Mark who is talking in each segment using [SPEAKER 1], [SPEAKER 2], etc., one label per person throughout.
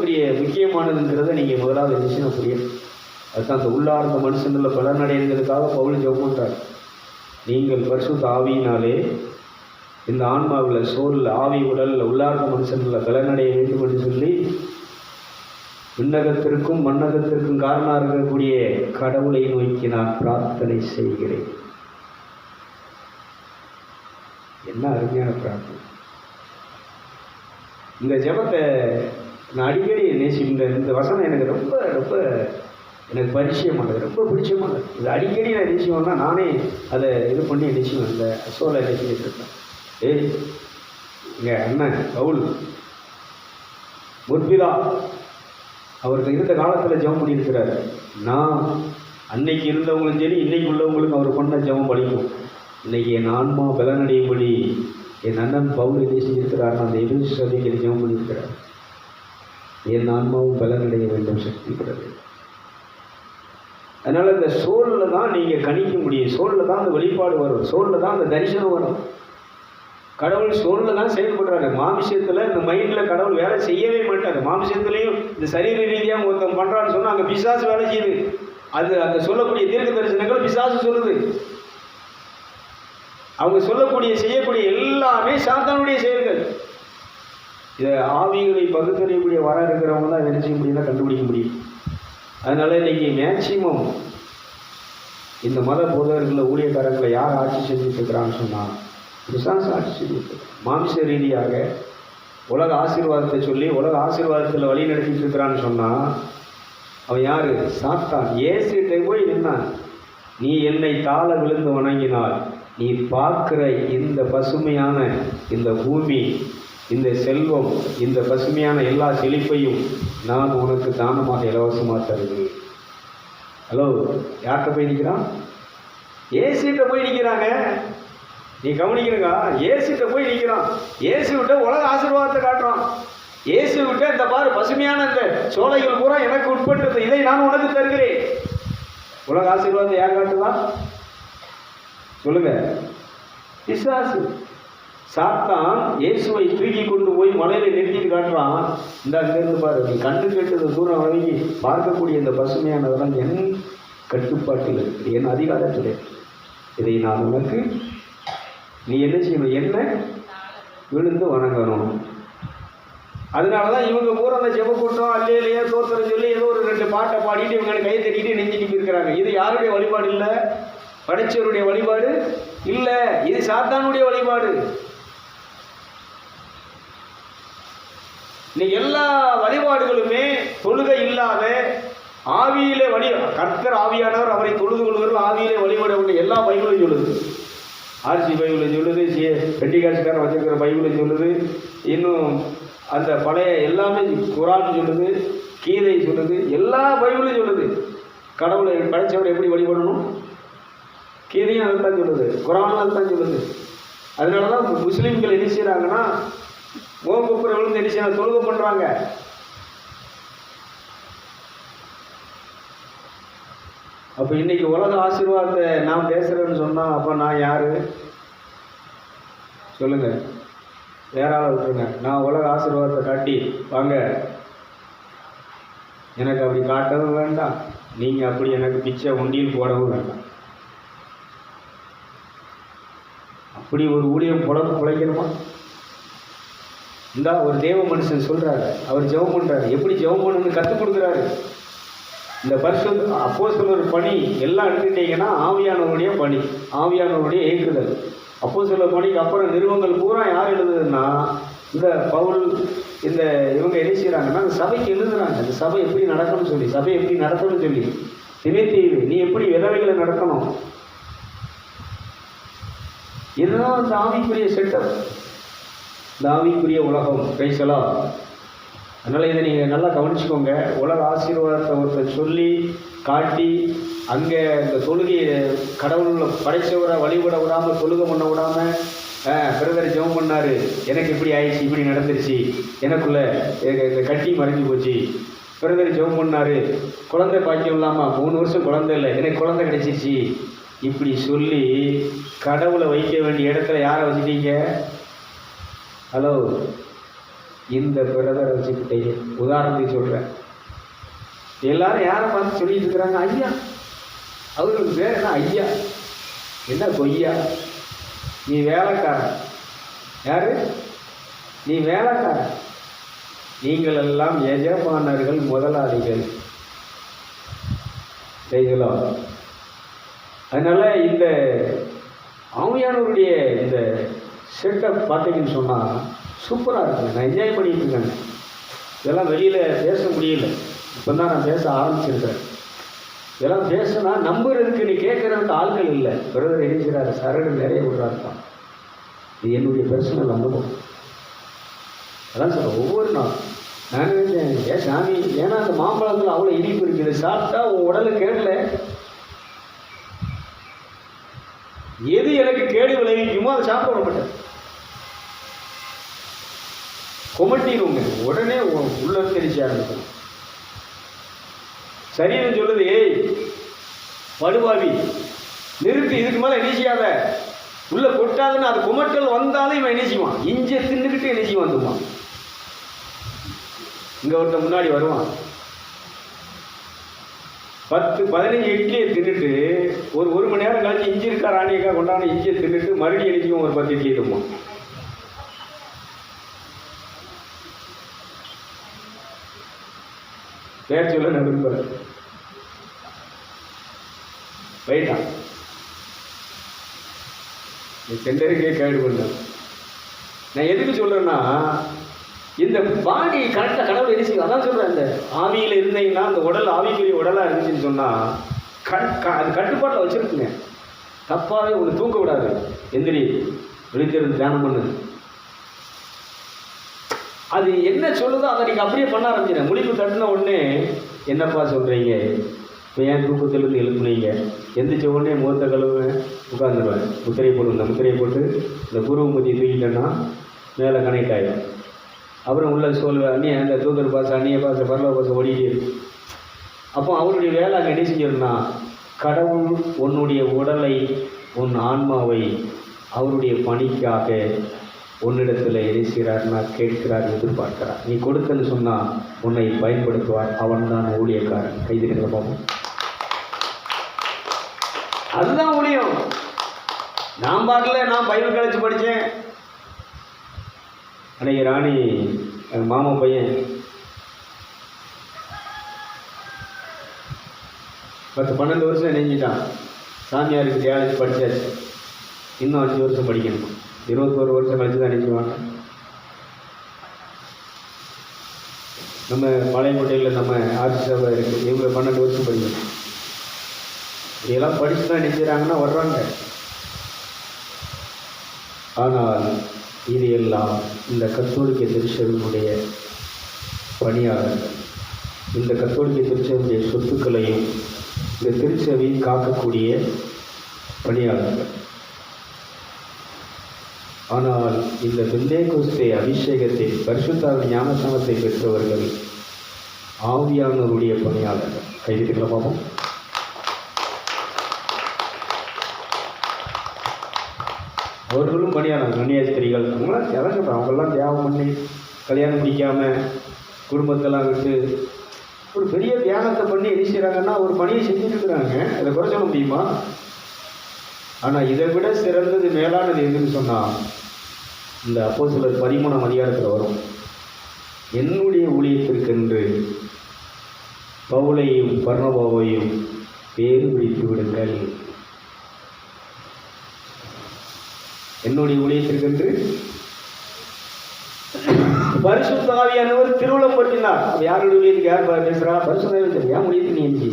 [SPEAKER 1] பெரிய முக்கியமானதுங்கிறத நீங்கள் முதலாவது விஷயம் புரியும் அதுதான் அந்த உள்ளார்ந்த மனுஷனில் பலனடைங்கிறதுக்காக பவுல் ஜெபம் நீங்கள் பரிசுத்த ஆவியினாலே இந்த ஆன்மாவில் சோறில் ஆவி உடலில் உள்ளார்ந்த மனுஷனில் பலனடைய வேண்டும் என்று சொல்லி விண்ணகத்திற்கும் மன்னகத்திற்கும் காரணமாக இருக்கக்கூடிய கடவுளை நோக்கி நான் பிரார்த்தனை செய்கிறேன். என்ன அருமையான பிரார்த்தனை. இந்த ஜபத்தை நான் அடிக்கடி நேசி இந்த இந்த வசனம் எனக்கு ரொம்ப ரொம்ப எனக்கு பரிச்சயமானது ரொம்ப பிடிச்சமானது இது அடிக்கடி நான் நேசியம்னா நானே அதை இது பண்ணி நேசிவேன் இந்த சோலை நேசிக்கிட்டு இருக்கேன் ஏய் இங்கே அண்ணன் கவுல் முற்பிதா அவருக்கு இருந்த காலத்தில் ஜெபம் பண்ணியிருக்கிறாரு. நான் அன்னைக்கு இருந்தவங்களும் சரி இன்னைக்கு உள்ளவங்களுக்கும் அவர் பண்ண ஜெபம் பலிக்கும் இன்னைக்கு என் ஆன்மா பலனடையும்படி என் அண்ணன் பவுல் என்ன செஞ்சிருக்கிறார் அந்த எதிர்ப்பு சபைக்கு ஜெபம் பண்ணியிருக்கிறார். என் ஆன்மாவும் பலனடைய வேண்டும் சக்தி பெற வேண்டும் அதனால் இந்த சோலில் தான் நீங்கள் கணிக்க முடியும். சோலில் தான் அந்த வெளிப்பாடு வரும். சோலில் தான் அந்த தரிசனம் வரும். கடவுள் சோலில் தான் செயல்படுறாரு. மாமிசத்தில் இந்த மைண்டில் கடவுள் வேலை செய்யவே மாட்டார். மாமிசத்துலேயும் இந்த சரீர ரீதியாக ஒருத்தன் பண்ணுறான்னு சொன்னால் அங்கே பிசாசு வேலை செய்யுது. அது அந்த சொல்லக்கூடிய தீர்க்க தரிசனங்கள் பிசாசு சொல்லுது. அவங்க சொல்லக்கூடிய செய்யக்கூடிய எல்லாமே சாத்தானுடைய செயல்கள். இதை ஆவிகளை பகுத்தறியக்கூடிய வர இருக்கிறவங்க தான் என்ன செய்ய முடியும்னா கண்டுபிடிக்க முடியும். அதனால இன்னைக்கு மேக்சிமம் இந்த மத போதகர்களில் ஊழியக்காரர்களை யார் ஆட்சி செஞ்சுட்டு இருக்கிறான்னு சொன்னால் பிசாசு ஆட்சி செஞ்சுட்டு மாம்ச ரீதியாக உலக ஆசீர்வாதத்தை சொல்லி உலக ஆசீர்வாதத்தில் வழி நடத்திட்டு இருக்கிறான்னு சொன்னால் அவன் யார்? சாத்தான். ஏசிட்டே போய் நின்னான். நீ என்னை தாழ விழுந்து வணங்கினால் நீ பார்க்கிற இந்த பசுமையான இந்த பூமி இந்த செல்வம் இந்த பசுமையான எல்லா செழிப்பையும் நான் உனக்கு தானமாக இலவசமாக தருகிறேன். ஹலோ யார்கிட்ட போய் நிற்கிறான் ஏசிட்ட போய் நிற்கிறாங்க நீ கவனிக்கிறங்க ஏசிட்ட போய் நிற்கிறான் ஏசி விட்ட உலக ஆசீர்வாதத்தை காட்டுறான். ஏசி விட்ட இந்த பாரு பசுமையான இந்த சோலைகள் பூரா எனக்கு உட்பட்டது இதை நான் உனக்கு தருகிறேன். உலக ஆசீர்வாதத்தை யார் காட்டுதான் சொல்லுங்க. விசுவாசு சாத்தான் இயேசுவை தூக்கி கொண்டு போய் மலையில நிறுத்திட்டு காட்டுறான். இந்த அங்கிருந்து பாரு நீ கண்டு கெட்டது தூரம் வழங்கி பார்க்கக்கூடிய இந்த பசுமையானதெல்லாம் என் கட்டுப்பாட்டில் இருக்கு என் அதிகாரத்தில் இதை நான் உனக்கு நீ என்ன செய்யணும்? என்ன விழுந்து வணங்கணும். அதனால தான் இவங்க பூரா அந்த ஜெப கூட்டம் அல்லையிலேயே தோத்திரம் சொல்லி ஏதோ ஒரு ரெண்டு பாட்டை பாடிட்டு இவங்க கையை தட்டிட்டு நெஞ்சிட்டு இருக்கிறாங்க. இது யாருடைய வழிபாடு இல்லை? படைச்சவருடைய வழிபாடு இல்லை. இது சாத்தானுடைய வழிபாடு. நீ எல்லா வழிபாடுகளுமே தொழுகை இல்லாத ஆவியிலே வழி கர்த்தர் ஆவியானவர் அவரை தொழுது கொள்வர்கள் ஆவியிலே வழிபட எல்லா பைபிளும் சொல்லுது. ஆர்சி பைபிளை சொல்லுது சி பெட்டிகாட்சிக்காரன் வச்சிருக்கிற பைபிளை சொல்லுது இன்னும் அந்த பழைய எல்லாமே குரான் சொல்லுது கீதை சொல்லுது எல்லா பைபிளும் சொல்லுது. கடவுளை படைச்சவரை எப்படி வழிபடணும்? கீதையும் அதுதான் சொல்லுது குரானும் அதுதான் சொல்லுது. அதனால தான் முஸ்லீம்கள் என்ன செய்கிறாங்கன்னா ஓங்குப்புற விழுந்து என்ன செய்யறாங்க தொழுகை பண்ணுறாங்க அப்போ இன்னைக்கு உலக ஆசீர்வாதத்தை நான் பேசுகிறேன்னு சொன்னால் அப்போ நான் யார்? சொல்லுங்கள் வேறால விட்டுருங்க. நான் உலக ஆசீர்வாதத்தை காட்டி வாங்க. எனக்கு அப்படி காட்டவும் வேண்டாம். நீங்கள் அப்படி எனக்கு பிச்சை உண்டியில் போடவும் வேண்டாம். அப்படி ஒரு ஊழியம் புல பிழைக்கணுமா? இந்தா ஒரு தேவ மனுஷன் சொல்கிறாரு அவர் ஜெபம் பண்ணுறாரு எப்படி ஜெபம் பண்ணணும்னு கற்றுக் கொடுக்குறாரு? இந்த பரிசு அப்போ ஒரு பணி எல்லாம் எடுத்துக்கிட்டீங்கன்னா ஆவியானவருடைய பணி ஆவியானவருடைய இயக்குதல் அப்போ சில பணிக்கு அப்புறம் நிறுவனங்கள் பூரா யார் எழுதுதுன்னா இந்த பவுல் இந்த இவங்க என்ன செய்கிறாங்கன்னா அந்த சபைக்கு எழுதுறாங்க. அந்த சபை எப்படி நடக்கணும்னு சொல்லி சபை எப்படி நடத்தணும்னு சொல்லி. திணைத்தீவு நீ எப்படி விதவைகளை நடத்தணும்? இதுதான் அந்த ஆவிக்குரிய செட்டப் இந்த ஆவிக்குரிய உலகம் பேசலா அதனால் இதை நீங்கள் நல்லா கவனிச்சுக்கோங்க. உலக ஆசீர்வாதத்தை ஒருத்தர் சொல்லி காட்டி அங்கே இந்த தொழுகையை கடவுள் படைச்சவரை வழிபட விடாமல் தொழுகை பண்ண விடாமல் பிரதர் ஜெபம் பண்ணார். எனக்கு இப்படி ஆயிடுச்சு இப்படி நடந்துருச்சு. எனக்குள்ள இந்த கட்டி மறைஞ்சு போச்சு. பிரதர் ஜெபம் பண்ணார். குழந்தை பாக்கியம் இல்லாமல் மூணு வருஷம் குழந்தை இல்லை. எனக்கு குழந்தை கிடைச்சிருச்சு. இப்படி சொல்லி கடவுளை வைக்க வேண்டிய இடத்துல யாரை வச்சுட்டீங்க? ஹலோ இந்த பிரதரை வச்சுக்கிட்டே உதாரணத்துக்கு சொல்கிறேன் எல்லாரும் யாரை பார்த்து சொல்லிட்டு இருக்கிறாங்க? ஐயா. அவருக்கு பேர் என்ன? ஐயா. என்ன கொய்யா? நீ வேலைக்காரன். யாரு? நீ வேலைக்காரன். நீங்கள் எல்லாம் எஜமானர்கள் முதலாளிகள். செய்தலாம் அதனால் இந்த ஆமையானவருடைய இந்த செட்டப் பார்த்தீங்கன்னு சொன்னால் சூப்பராக இருக்குது நான் என்ஜாய் பண்ணிட்டு இருக்கேங்க. இதெல்லாம் வெளியில் பேச முடியல. இப்போ தான் நான் பேச ஆரம்பிச்சிருக்கிறேன். இதெல்லாம் பேசுனா நம்புறதுக்கு நீ கேட்குறதுக்கு ஆட்கள் இல்லை. பிரதர் எழுதுகிறாரு சரடு நிறைய விடுறாரு தான் இது என்னுடைய பர்சனல் அனுபவம். அதான் சார் ஒவ்வொரு நாள் நான் நினைச்சேன் ஏன் சாமி ஏன்னா அந்த மாம்பழத்தில் அவ்வளோ இனிப்பு இருக்குது. சாப்பிட்டா உன் உடலை கேடல. எது எனக்கு கேடு விளைவிக்குமோ அதை சாப்பிட மாட்டேன். குமட்டிடுவோங்க உடனே உள்ள இருந்து ஆரம்பிக்கும் சரீரம் சொல்லுது ஏய் படுபாவி நிறுத்தி இதுக்கு மேலே எரிச்சியாத உள்ள கொட்டாதுன்னு அது குமட்டல் வந்தாலும் இவன் எரிச்சிவான் இஞ்சியை தின்னுக்கிட்டு எரிச்சி வந்துடுவான் இங்கே ஒருத்தன் முன்னாடி வருவான். பத்து பதினஞ்சு இட்லியை தின்னுட்டு ஒரு ஒரு மணி நேரம் கழிச்சு இஞ்சி இருக்கா ராணியக்கா கொண்டாந்து இஞ்சியை தின்னுட்டு மறுபடியும் எரிக்கும் ஒரு பத்து இட்லி இருப்பான் நேர்ச்சியில் சொல்ல நான் விரும்பல போயிட்டான் நீ சென்டருக்கே கேடு பண்ண. நான் எதுக்கு சொல்கிறேன்னா இந்த பாடி கரெக்டாக கடவுள் என்ன செய்யும் அதான் சொல்கிறேன் இந்த ஆவியில் இருந்தீங்கன்னா அந்த உடல் ஆவிக்குரிய உடலாக இருந்துச்சுன்னு சொன்னால் கண் க- அது கட்டுப்பாட்டில் வச்சுருக்குங்க. தப்பாகவே ஒன்று தூங்க விடாது. எந்திரி விழித்திருந்து தியானம் பண்ணுது அது என்ன சொல்லுதோ அதை நீங்கள் அப்படியே பண்ண ஆரம்பிச்சிடேன் முழிப்பு தட்டின உடனே என்னப்பா சொல்கிறீங்க இப்போ ஏன் தூக்கத்திலிருந்து எழுப்புனீங்க? எந்திரிச்ச உடனே முகத்த கழுவுவேன் உட்காந்துருவேன் முத்திரை போடுவேன் இந்த முத்திரையை போட்டு இந்த குருவு தூக்கிட்டேன்னா மேலே கனெக்ட் ஆகிடும் அப்புறம் உள்ள சொல்லுவேன் அண்ணிய அந்த தூதர் பாச அந்நிய பாச பரலோ பாச ஓடிட்டே அப்போ அவருடைய வேலை அங்கே என்ன செஞ்சிருந்தா கடவுள் உன்னுடைய உடலை உன் ஆன்மாவை அவருடைய பணிக்காக உன்னிடத்தில் எரிசிறார்னா கேட்கிறார் எதிர்பார்க்கிறார் நீ கொடுக்கன்னு சொன்னால் உன்னை பயன்படுத்துவார். அவன் தான் ஊழியக்காரன். கைதுகிற பாப்போம் அதுதான் ஊழியம். நான் பார்க்கல நான் பைபிள் கழிச்சு படித்தேன் அன்னைக்கு ராணி எங்கள் மாமா பையன் பத்து பன்னெண்டு வருஷம் நெஞ்சிட்டான். சாமியாருக்கு தியானிச்சு படித்தாச்சு இன்னும் அஞ்சு வருஷம் படிக்கணும். இருபத்தோரு வருஷம் கழிச்சு தான் நெஞ்சுவாங்க நம்ம மலைக்கோட்டையில் நம்ம ஆட்சி சபை இருக்குது இவங்க பன்னெண்டு வருஷம் படிக்கணும். இதெல்லாம் படித்து தான் நினைக்கிறாங்கன்னா வர்றாங்க. ஆனால் இது எல்லாம் இந்த கத்தோலிக்க திருச்சபையினுடைய பணியாளர்கள் இந்த கத்தோலிக்க திருச்சபையுடைய சொத்துக்களையும் இந்த திருச்சபையை காக்கக்கூடிய பணியாளர்கள். ஆனால் இந்த பெந்தேகோஸ்தே அபிஷேகத்தில் பரிசுத்தாவின் ஞானசமத்தை பெற்றவர்கள் ஆவியானவருடைய பணியாளர்கள். கைவிட்டுக்கலாம் பார்ப்போம். அவர்களும் பணியாளர் நுண்ணியஸ்திரிகள் அவங்களாம் இறங்கப்படும் அவங்கெல்லாம் தியாகம் பண்ணி கல்யாணம் பிடிக்காம குடும்பத்தெல்லாம் விட்டு ஒரு பெரிய தியானத்தை பண்ணி என்ன செய்கிறாங்கன்னா ஒரு பணியை செஞ்சுட்டு இருக்கிறாங்க. அதை குறை சொல்ல முடியுமா? ஆனால் இதை விட சிறந்தது மேலானது எதுன்னு சொன்னால் இந்த அப்போ சிலர் பதிமூணாம் அதிகாரத்தில் வரும். என்னுடைய ஊழியத்திற்கென்று பவுலையும் பர்ணபாவையும் பேரு பிடித்து விடுங்கள். என்னுடைய ஊழியத்திற்கென்று பரிசுத்தாவியானவர் திருவிழம் பற்றினார் யாருடைய ஊழியத்துக்கு யார் பேசுகிறா பேசுறா? பரிசுத்த ஆவியானவர் ஏன் நீ எஞ்சி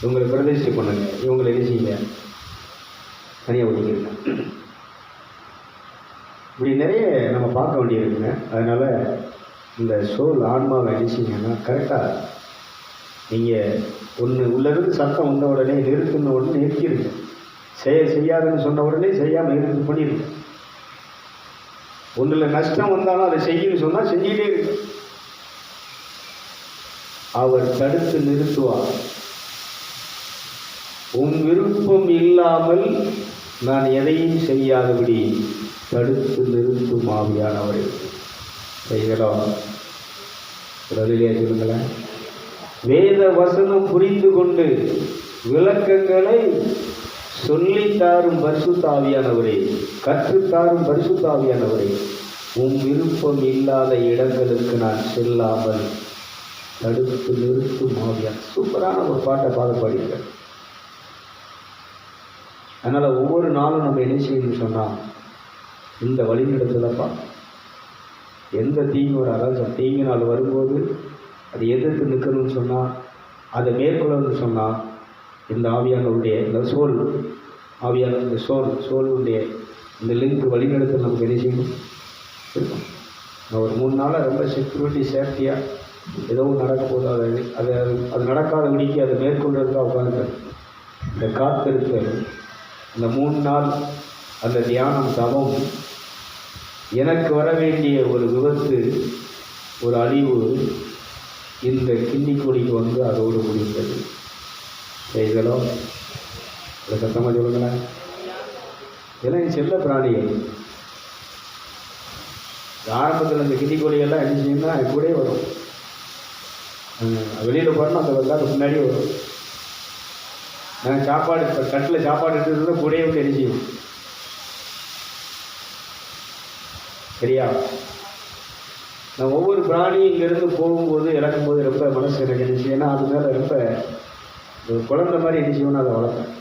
[SPEAKER 1] இவங்களை பிரதிஷ்டை பண்ணுங்க இவங்களை என்ன செய்யுங்க? தனியாக ஒதுக்கிருங்க இப்படி நிறைய நம்ம பார்க்க வேண்டியிருக்குங்க. அதனால் இந்த சோல் ஆன்மாவை அடிச்சிங்கன்னா கரெக்டாக நீங்கள் ஒன்று உள்ளிருந்து சத்தம் வந்த உடனே நிறுத்தின உடனே நிறுத்திடுங்க. செய்ய செய்யாதுன்னு சொன்ன உடனே செய்யாமல் இருந்து பண்ணிடுங்க. ஒன்றில் நஷ்டம் வந்தாலும் அதை செய்யுன்னு சொன்னால் செஞ்சுக்கிட்டே இருக்கு. அவர் தடுத்து நிறுத்துவார். உன் விருப்பம் இல்லாமல் நான் எதையும் செய்யாதபடி தடுத்து நிறுத்தும் ஆவியானவரே. செய்கிறோம் உடலிலே சொல்லுங்களேன் வேத வசனம் புரிந்து கொண்டு விளக்கங்களை சொல்லித்தாரும் பரிசுத்தாவியானவரே கற்றுத்தாரும் பரிசுத்தாவியானவரே உம் விருப்பம் இல்லாத இடங்களுக்கு நான் செல்லாமல் தடுத்து நிறுத்தும் ஆவியான். சூப்பரான ஒரு பாட்டை பாட பாடியிருக்கேன் அதனால் ஒவ்வொரு நாளும் நம்ம என்ன செய்யணும்னு சொன்னால் இந்த வழிநடத்தலப்பா எந்த தீங்கு ஒரு அதாவது தீங்கு நாள் வரும்போது அது எதிர்த்து நிற்கணும்னு சொன்னால் அதை மேற்கொள்ளணும்னு சொன்னால் இந்த ஆவியானவருடைய இந்த சோல் ஆவியான இந்த சோல் சோலுடைய இந்த லிங்க் வழிநடத்த நமக்கு என்ன செய்யணும் இருக்கும். நான் ஒரு மூணு நாளாக ரொம்ப செக்யூரிட்டி சேஃப்டியாக ஏதோ நடக்க போதும் அதை அது அது நடக்காத விடிக்கு அதை மேற்கொள்றதுக்காக உட்காந்து இந்த காத்திருத்தல் அந்த மூணு நாள் அந்த தியானம் தவம் எனக்கு வர வேண்டிய ஒரு விபத்து ஒரு அழிவு இந்த கிண்ணிக்கொடிக்கு வந்து அதோடு முடிந்தது. செய்தலோ அதை சத்தமாக சொல்லுங்களேன். இதெல்லாம் என் செல்ல பிராணிகள். ஆரம்பத்தில் இந்த கிண்ணிக்கோழிகள்லாம் என்ன அது கூடயே வரும். வெளியில் போகிறோம்னா அந்த அதுக்கு முன்னாடியே வரும். நான் சாப்பாடு இப்போ கட்டில் சாப்பாடு எடுத்துருந்தா கூடயே வந்து என்ன செய்யும் சரியா? நான் ஒவ்வொரு பிராணியும் இங்கேருந்து போகும்போது இறக்கும்போது ரொம்ப மனசு எனக்கு இருந்துச்சு. ஏன்னா அது மேலே ரொம்ப ஒரு குழந்தை மாதிரி இருந்துச்சுன்னு அதை வளர்ப்பேன்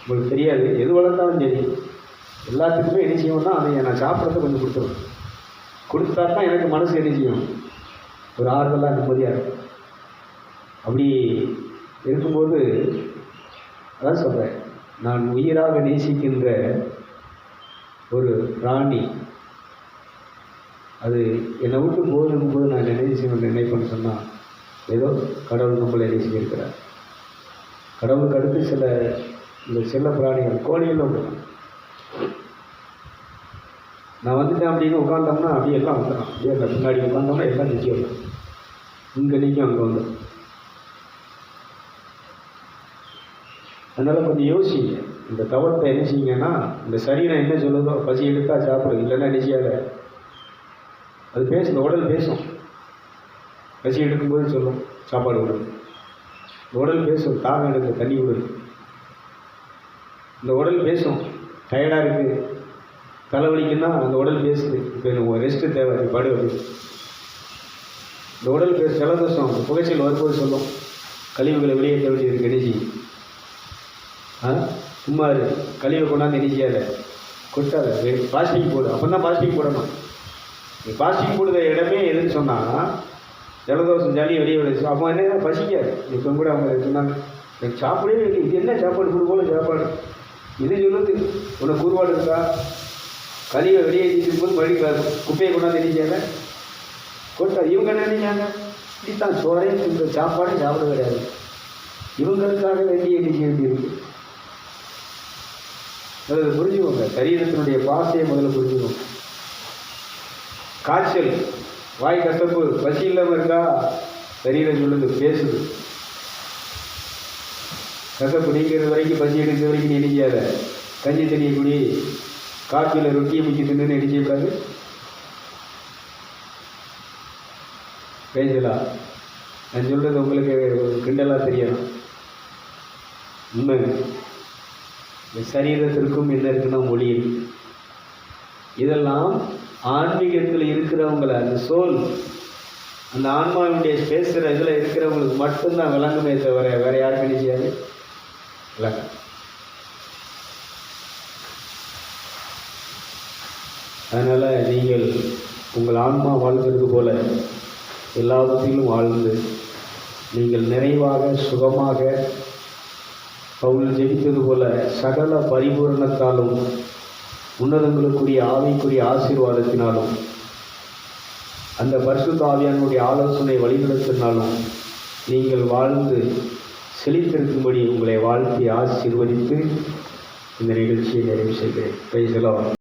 [SPEAKER 1] உங்களுக்கு தெரியாது. எது வளர்த்தாலும் சரி. எல்லாத்துக்குமே என்ன செய்யணும்னா அதை நான் சாப்பிட்றத கொஞ்சம் கொடுத்துருவேன். கொடுத்தா தான் எனக்கு மனசு என்ன செய்யும்? ஒரு ஆறுதலாக நிம்மதியாக இருக்கும். அப்படி இருக்கும்போது அதான் சொல்கிறேன் நான் உயிராக நேசிக்கின்ற ஒரு பிராணி. அது என்னை விட்டு போகும்போது நான் நினைச்சு நினைப்பேன்னு சொன்னால் ஏதோ கடவுள் நம்மளை நேசிக்கிறார் கடவுளுக்கு அடுத்து சில இந்த செல்ல பிராணிகள் கோழிகளும் அப்படிதான். நான் வந்துட்டேன் அப்படின்னு உட்காந்தோம்னா அப்படியே எல்லாம் வந்துடும். அப்படியே பின்னாடி உட்காந்தோம்னா எல்லாம் நிற்கும். இங்கே நிற்கும் அங்கே வந்துடும். அதனால் கொஞ்சம் யோசிங்க. இந்த தவத்தை என்ன செய்யுங்கன்னா இந்த சரீரம் என்ன சொல்லுதோ பசி எடுத்தா சாப்பிடு இல்லைன்னா என்ன செய்யாத அது பேசும் உடல் பேசும். பசி எடுக்கும்போது சொல்லும் சாப்பாடு விடுது இந்த உடல் பேசும் தாகம் எடுக்க தண்ணி விடுது இந்த உடல் பேசும் டயர்டாக இருக்குது தலைவலிக்குன்னா அந்த உடல் பேசுது. இப்போ எனக்கு ரெஸ்ட்டு தேவை நீ படு அப்படின்னு இந்த உடல் பேச ஜலதோஷம் இந்த புகைச்சல் வரும்போது சொல்லும். கழிவுகளை வெளியேற்ற வேண்டியது கிடையாது சும்மா இரு. கழிவை கொண்டாந்து நினைக்காத கொட்டாத. பிளாஸ்டிக் போடு. அப்போ தான் பிளாஸ்டிக் போடணும். நீ பிளாஸ்டிக் போடுற இடமே எதுன்னு சொன்னால் ஜலதோஷம் ஜாலி வெளியே விடுச்சு அப்போ என்ன பசிக்காது. இப்போ கூட அவங்க சொன்னாங்க எனக்கு சாப்பிடவே இல்லை இது என்ன சாப்பாடு? கொடு போல சாப்பாடு. இது சொல்லுது. உனக்கு குருவாடு இருக்கா? கழிவை வெளியே எரிச்சிட்டு போது மறுபடி குப்பையை கொண்டாந்து எரிச்சாங்க கொட்டா. இவங்க என்ன நினைச்சாங்க இப்படி தான் இந்த சாப்பாடே சாப்பிட கிடையாது. இவங்களுக்காக வேண்டிய எண்ணிக்கை வேண்டியிருக்கு? அதை புரிஞ்சுக்கோங்க. சரீரத்தினுடைய பாசையை முதல்ல புரிஞ்சுக்கோங்க காய்ச்சல் வாய் கசப்பு பசி இல்லாமல் இருக்கா? சரீரம் சொல்லுது பேசுது. கசப்பு நீங்கிறது வரைக்கும் பசி எடுக்கிற வரைக்கும் நினைக்காத கஞ்சி தண்ணியை குடி. காஃபியில் ரொட்டியை முக்கி தின்னு நினைக்கக்கூடாது பேசலாம் நான் சொல்கிறது உங்களுக்கு கிண்டலாக தெரியலாம் உண்மை இந்த சரீரத்திற்கும் என்ன இருக்குன்னா மொழி இருக்கு இதெல்லாம் ஆன்மீகத்தில் இருக்கிறவங்கள அந்த சோல் அந்த ஆன்மாவினுடைய பேசுகிற இதில் இருக்கிறவங்களுக்கு மட்டும்தான் விளங்குமே தவிர வேற யாருக்கும் செய்யாது? விளங்க அதனால் நீங்கள் உங்கள் ஆன்மா வாழ்கிறது போல எல்லாவற்றிலும் வாழ்ந்து நீங்கள் நிறைவாக சுகமாக பவுல் ஜெபித்தது போல சகல பரிபூரணத்தாலும் உன்னதங்களுக்குரிய ஆவிக்குரிய ஆசீர்வாதத்தினாலும் அந்த பரிசுத்த ஆவியானுடைய ஆலோசனை வழிநடத்தினாலும் நீங்கள் வாழ்ந்து செழித்திருக்கும்படி உங்களை வாழ்த்தி ஆசீர்வதித்து இந்த நிகழ்ச்சியை நிறைவு செய்கிறேன். பேசலாம்